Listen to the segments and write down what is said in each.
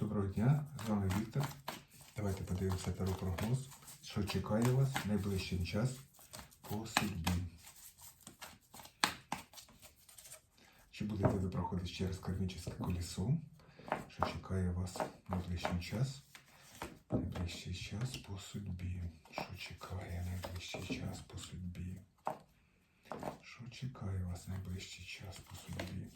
Доброго дня, з вами Віктор. Давайте подивимося прогноз, що чекає вас найближчим час по судьбі. Чи будете ви проходити через кармічне колесо? Що чекає вас найближчим час? Найближчий час по судьбі. Що чекає найближчий час по судьбі? Що чекає вас найближчий час по судьбі?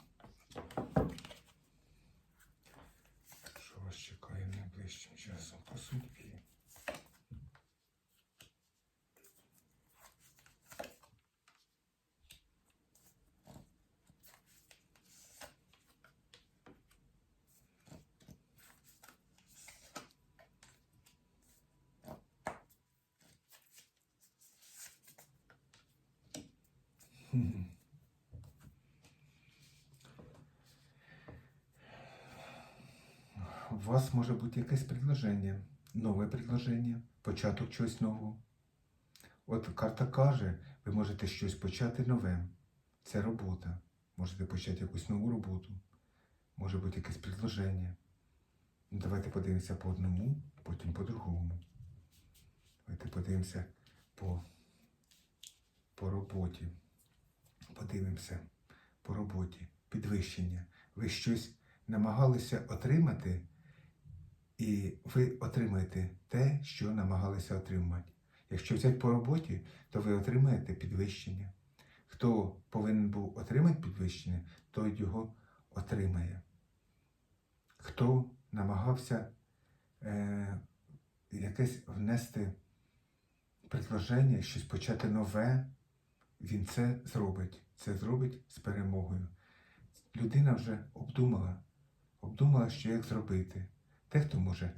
Що вас чекає найближчим часом по судьбі? У вас може бути якесь предложення, нове предложення, початок чогось нового. От карта каже, ви можете щось почати нове. Це робота. Можете почати якусь нову роботу. Може бути якесь предложення. Ну, давайте подивимося по одному, потім по другому. Давайте подивимося по, по роботі. Подивимося по роботі. Підвищення. Ви щось намагалися отримати, і ви отримаєте те, що намагалися отримати. Якщо взяти по роботі, то ви отримаєте підвищення. Хто повинен був отримати підвищення, той його отримає. Хто намагався е, якесь внести предложення, щось почати нове, він це зробить. Це зробить з перемогою. Людина вже обдумала, обдумала, що як зробити. Дехто може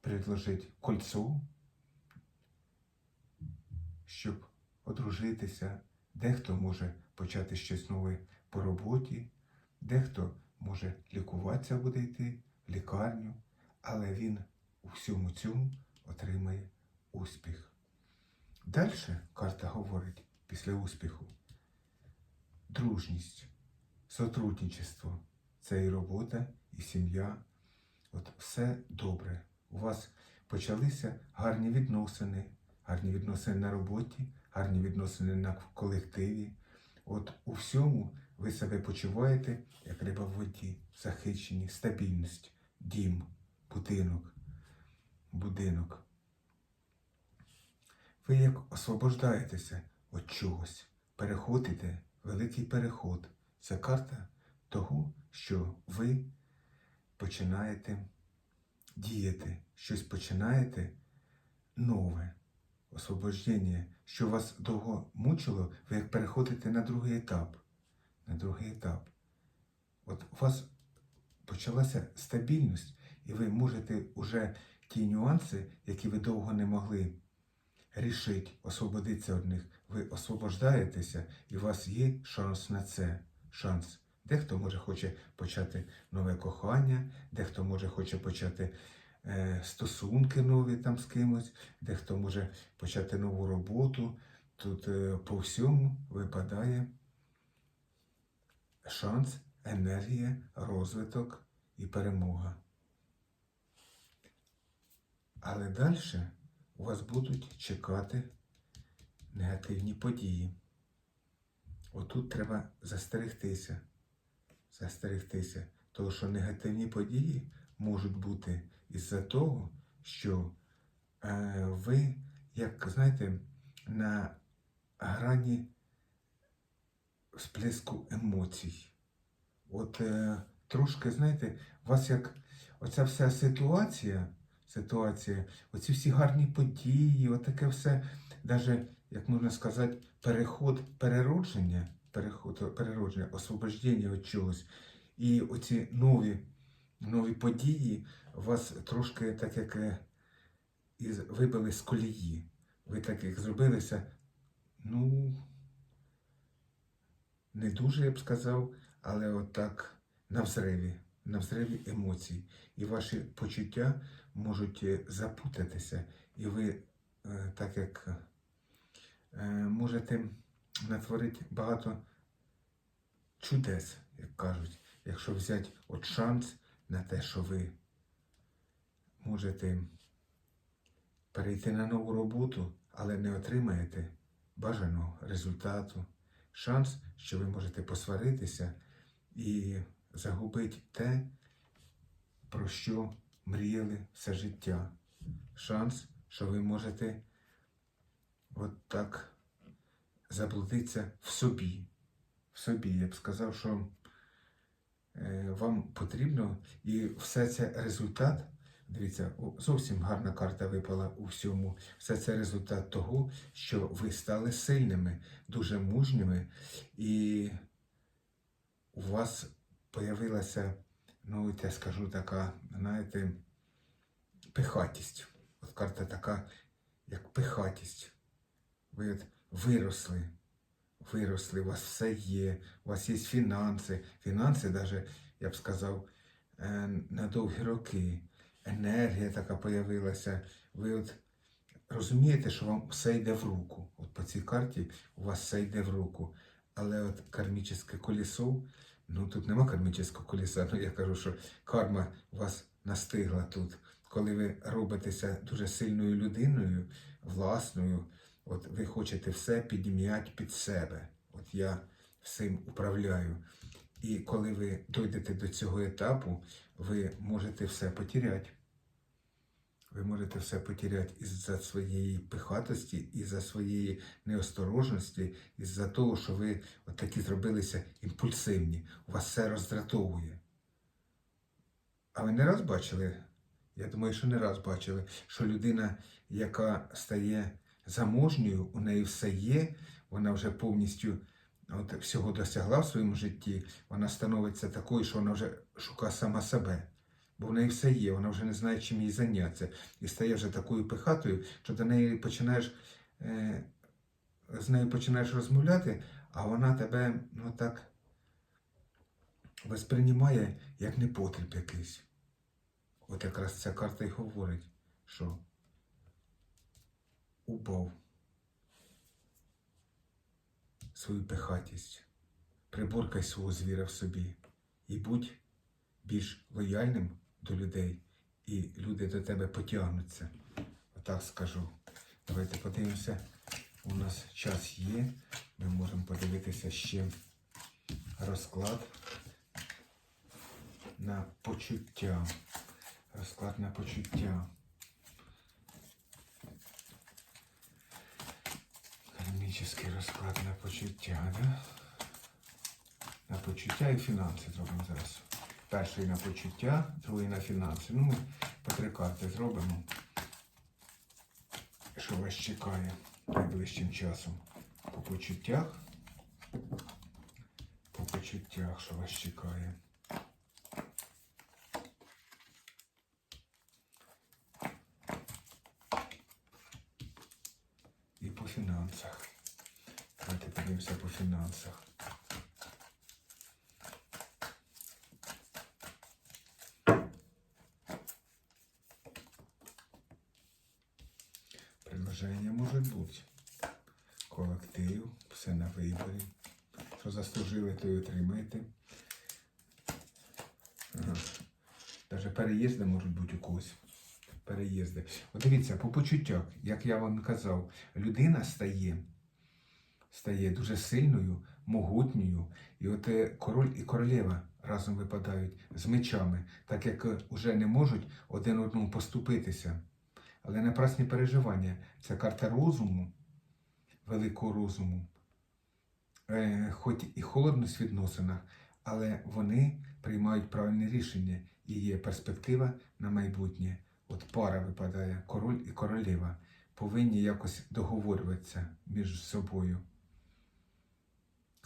предложити кольцо, щоб одружитися, дехто може почати щось нове по роботі, дехто може лікуватися буде йти в лікарню, але він у всьому цьому отримає успіх. Далі карта говорить після успіху дружність, сотрудничество. Це і робота, і сім'я. От все добре. У вас почалися гарні відносини, гарні відносини на роботі, гарні відносини на колективі. От у всьому ви себе почуваєте, як риба в воді, захищені, стабільність, дім, будинок, будинок. Ви як освобождаєтеся від чогось, переходите, великий переход. Це карта того, що ви починаєте діяти, щось починаєте нове, освобождення, що вас довго мучило, ви як переходите на другий етап. На другий етап. От у вас почалася стабільність, і ви можете вже ті нюанси, які ви довго не могли рішити, освободитися від них, ви освобождаєтеся, і у вас є шанс на це. Шанс. Дехто може хоче почати нове кохання, дехто може хоче почати е, стосунки нові там з кимось, дехто може почати нову роботу. Тут е, по всьому випадає шанс, енергія, розвиток і перемога. Але далі у вас будуть чекати негативні події. Отут треба застерегтися. Застерегтися. Тому що негативні події можуть бути із-за того, що е, ви, як знаєте, на грані сплеску емоцій. От е, трошки, знаєте, у вас як оця вся ситуація, ситуація, оці всі гарні події, отаке все, навіть, як можна сказати, переход переродження, переродження, освобождення від чогось. І оці нові, нові події вас трошки так як е, із, вибили з колії. Ви так як зробилися, ну, не дуже, я б сказав, але отак на взриві, на взриві емоцій. І ваші почуття можуть е, запутатися, і ви, е, так як можете натворити багато чудес, як кажуть, якщо взяти от шанс на те, що ви можете перейти на нову роботу, але не отримаєте бажаного результату. Шанс, що ви можете посваритися і загубити те, про що мріяли все життя. Шанс, що ви можете от так заблудитися в собі. В собі. Я б сказав, що е, вам потрібно, і все це результат. Дивіться, зовсім гарна карта випала у всьому. Все це результат того, що ви стали сильними, дуже мужніми, і у вас появилася, ну, я скажу, така, знаєте, пихатість. От карта така, як пихатість. Ви от виросли, виросли, у вас все є, у вас є фінанси. Фінанси, навіть, я б сказав, е, на довгі роки. Енергія така появилася. Ви от розумієте, що вам все йде в руку. От по цій карті у вас все йде в руку. Але от кармічне колесо, ну тут нема кармічного колеса, ну я кажу, що карма вас настигла тут. Коли ви робитеся дуже сильною людиною, власною, от ви хочете все підм'яти під себе. От я всім управляю. І коли ви дойдете до цього етапу, ви можете все потеряти. Ви можете все потеряти із-за своєї пихатості, із-за своєї неосторожності, із-за того, що ви от такі зробилися імпульсивні. У вас все роздратовує. А ви не раз бачили, я думаю, що не раз бачили, що людина, яка стає заможньою, у неї все є, вона вже повністю от, всього досягла в своєму житті, вона становиться такою, що вона вже шукає сама себе. Бо в неї все є, вона вже не знає, чим їй зайнятися. І стає вже такою пихатою, що до неї починаєш е, з нею починаєш розмовляти, а вона тебе ну так восприймає як непотріб якийсь. От якраз ця карта й говорить, що убав свою пихатість, приборкай свого звіра в собі і будь більш лояльним до людей, і люди до тебе потягнуться. Отак скажу. Давайте подивимося. У нас час є. Ми можемо подивитися ще розклад на почуття. Розклад на почуття. Кармічний розклад на почуття, да? На почуття і фінанси зробимо зараз. Перший на почуття, другий на фінанси. Ну, ми по три карти зробимо. Що вас чекає найближчим часом? По почуттях. По почуттях, що вас чекає. І по фінансах. Давайте подивимося по фінансах. Предложення може бути. Колектив, все на виборі. Що заслужили, то й отримаєте. Даже переїзди можуть бути у когось. Переїзди. От дивіться, по почуттях, як я вам казав, людина стає, стає дуже сильною, могутньою. І от е, король і королева разом випадають з мечами, так як вже не можуть один одному поступитися. Але напрасні переживання це карта розуму, великого розуму, е, хоч і холодність в відносинах, але вони приймають правильне рішення і є перспектива на майбутнє. От пара випадає, король і королева, повинні якось договорюватися між собою.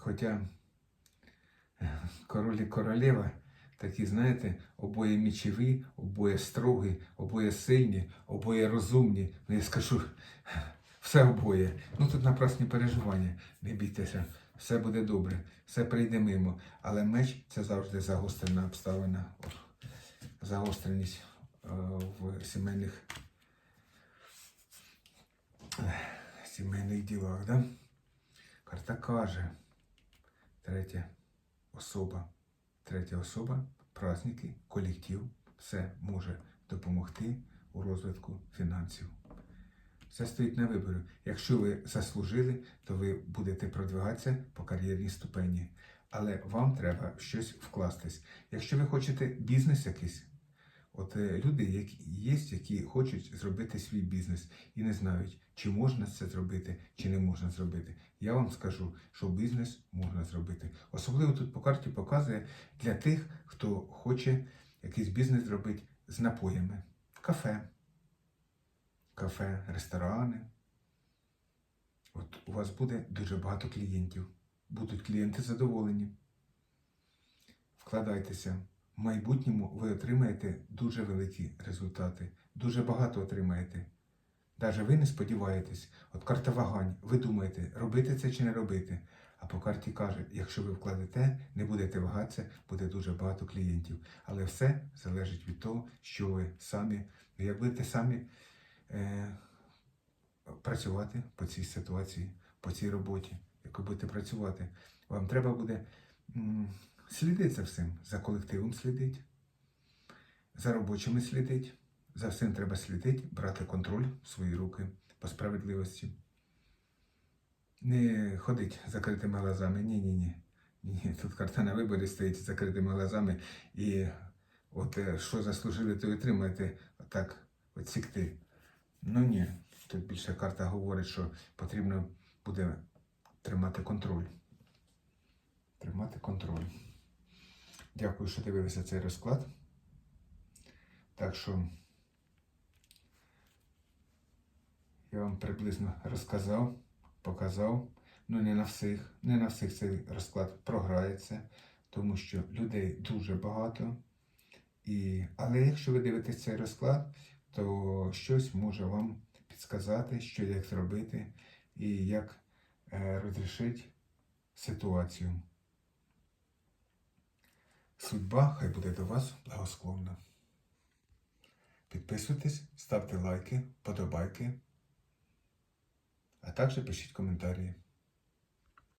Хоча е, король і королева такі, знаєте, обоє мічеві, обоє строгі, обоє сильні, обоє розумні. Ну, я скажу, все обоє. Ну тут напрасні переживання. Не бійтеся, все буде добре, все прийде мимо. Але меч це завжди загострена обставина, загостреність е, в сімейних, ех, сімейних ділах. Да? Карта каже, третя особа. Третя особа праздники, колектив, все може допомогти у розвитку фінансів. Все стоїть на виборі. Якщо ви заслужили, то ви будете продвигатися по кар'єрній ступені. Але вам треба щось вкластись. Якщо ви хочете бізнес якийсь, от е, люди які є, які хочуть зробити свій бізнес і не знають, чи можна це зробити, чи не можна зробити. Я вам скажу, що бізнес можна зробити. Особливо тут по карті показує для тих, хто хоче якийсь бізнес зробити з напоями. Кафе, кафе, ресторани. От у вас буде дуже багато клієнтів. Будуть клієнти задоволені. Вкладайтеся. В майбутньому ви отримаєте дуже великі результати, дуже багато отримаєте. Навіть ви не сподіваєтесь, от карта вагань, ви думаєте, робити це чи не робити. А по карті каже, якщо ви вкладете, не будете вагатися, буде дуже багато клієнтів. Але все залежить від того, що ви самі, ну, як будете самі е, працювати по цій ситуації, по цій роботі, як ви будете працювати, вам треба буде м, слідити за всім, за колективом слідити, за робочими слідити. За всім треба слідити, брати контроль в свої руки по справедливості. Не ходить закритими глазами. Ні, ні, тут карта на виборі стоїть з закритими глазами. І от е, що заслужили, то отримаєте отак от сікти. Ну ні, тут більше карта говорить, що потрібно буде тримати контроль. Тримати контроль. Дякую, що дивилися цей розклад. Так що я вам приблизно розказав, показав. Ну, не на всіх, не на всіх цей розклад програється, тому що людей дуже багато. І... Але якщо ви дивитесь цей розклад, то щось може вам підсказати, що як зробити і як е, розрішити ситуацію. Судьба хай буде до вас благосклонна. Підписуйтесь, ставте лайки, подобайки, а також пишіть коментарі.